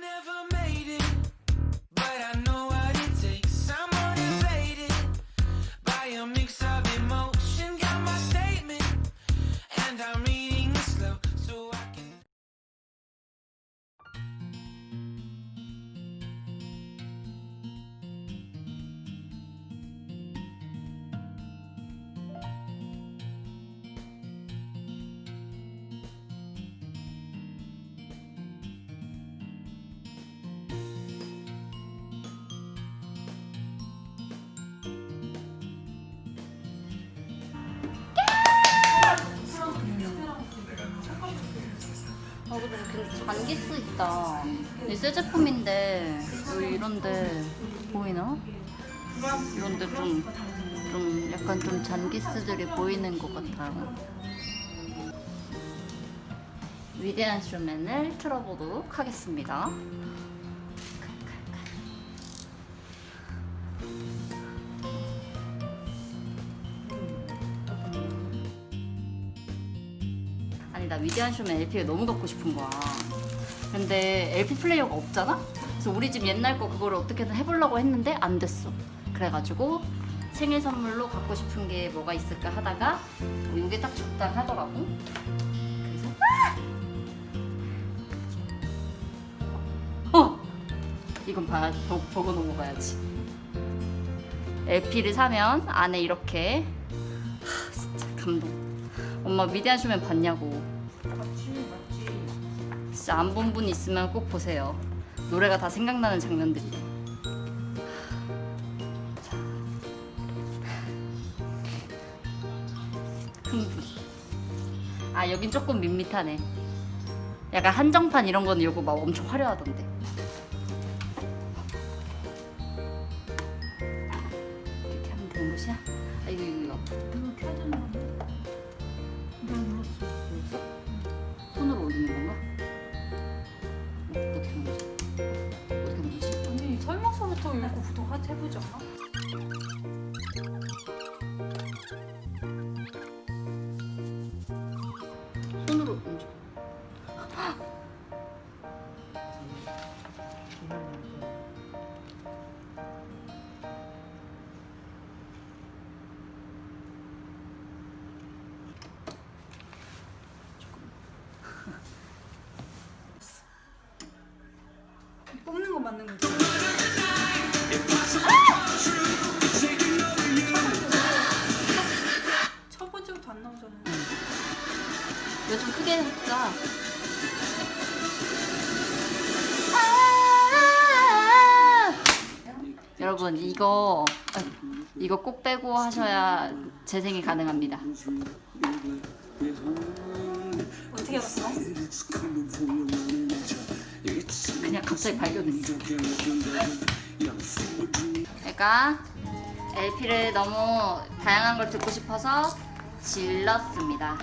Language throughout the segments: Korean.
never made it, but I know 잔기스 있다. 이새 제품인데 여기 이런데 보이나? 이런데 좀, 좀 약간 좀 잔기스들이 보이는 것 같아요. 위대한 쇼맨을 틀어보도록 하겠습니다. 아니 나 위대한 쇼맨 LP가 너무 갖고 싶은 거야. 근데 LP 플레이어가 없잖아? 그래서 우리 집 옛날 거 그거를 어떻게든 해보려고 했는데 안 됐어. 그래가지고 생일 선물로 갖고 싶은 게 뭐가 있을까 하다가 이게 딱 적당하더라고. 그래서 어 이건 봐 보, 보고 넘어가야지. LP를 사면 안에 이렇게 하, 진짜 감동. 엄마 위대한 쇼맨 봤냐고. 진짜 안 본 분 있으면 꼭 보세요. 노래가 다 생각나는 장면들이에요. 자. 흥분. 아 여긴 조금 밋밋하네. 약간 한정판 이런 거는 요거 막 엄청 화려하던데. 이렇게 하면 되는 것이야? 아 이거 이거 이거. 이거 켜야 되는 건 해보지 않아? 손으로 움직여. 뽑는 거 맞는 거지? 이거 좀 크게 했자. 여러분 이거 아, 이거 꼭 빼고 하셔야 재생이 가능합니다. 어떻게 알았어? 그냥 갑자기 발견했어. 제가 LP를 너무 다양한 걸 듣고 싶어서 질렀습니다.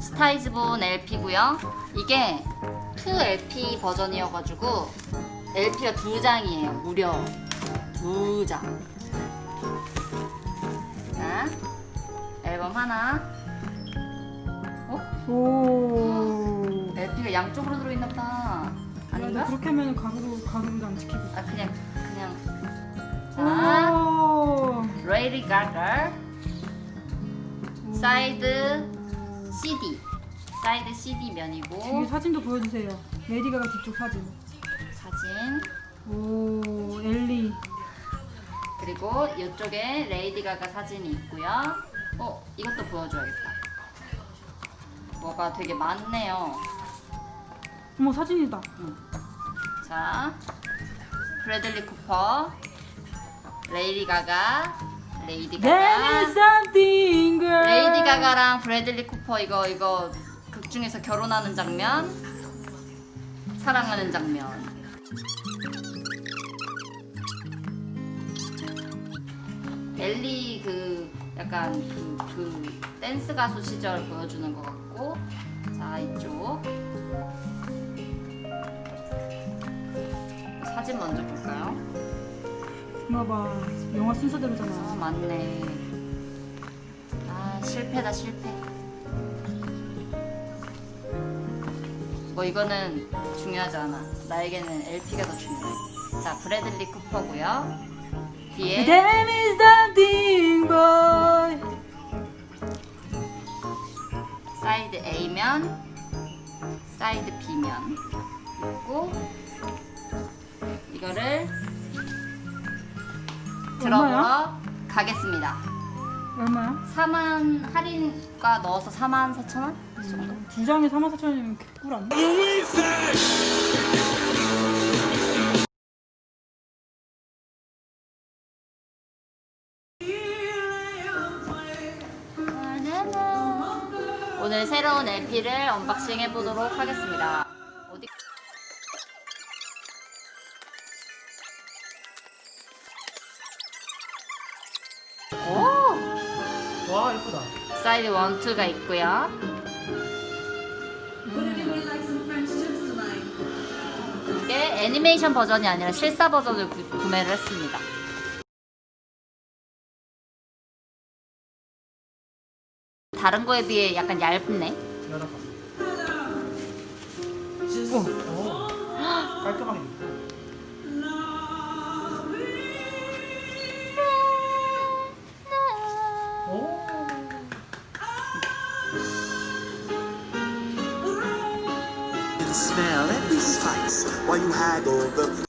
스타이즈본 LP고요. 이게 2LP 버전이어가지고 LP가 두 장이에요. 무려 두 장. 자, 앨범 하나. 어? 오. LP가 양쪽으로 들어있나 보다. 아닌가? 그렇게 하면 가구도 가구도 안 지키고. 아 그냥 그냥 자 오. 레이디 가가 사이드 CD 사이드 CD 면이고 뒤에 사진도 보여주세요. 레디 가가 뒤쪽 사진. 사진 오, 엘리. 그리고 이쪽에 레이디 가가 사진이 있고요. 어 이것도 보여줘야겠다. 뭐가 되게 많네요. 어머 사진이다. 자 브래들리 쿠퍼 레이디 가가 레이디 There 가가 is something girl. 레이디 가가랑 브래들리 쿠퍼 이거 이거 극 중에서 결혼하는 장면, 사랑하는 장면. 엘리 그 약간 그, 그 댄스 가수 시절 보여주는 것 같고, 자 이쪽 사진 먼저 볼까요? 봐봐. 영화 아 순서대로잖아. 맞네. 아 실패다 실패. 뭐 이거는 중요하지 않아. 나에게는 LP가 더 중요해. 자, 브래들리 쿠퍼고요. 뒤에 Damn is something boy. 사이드 A면, 사이드 B면 있고 이거를 들어보러 가겠습니다. 얼마야? 4만 할인가 넣어서 4만 4천 원? 이 정도? 두 장에 4만 4천 원이면 개꿀 아니야? 오늘 새로운 LP를 언박싱 해보도록 하겠습니다. 어디? 예쁘다. 사이드 1, 2가 있고요. 이게 애니메이션 버전이 아니라 실사 버전을 구, 구매를 했습니다. 다른 거에 비해 약간 얇네. 열어봐. And smell every spice. While you haggle the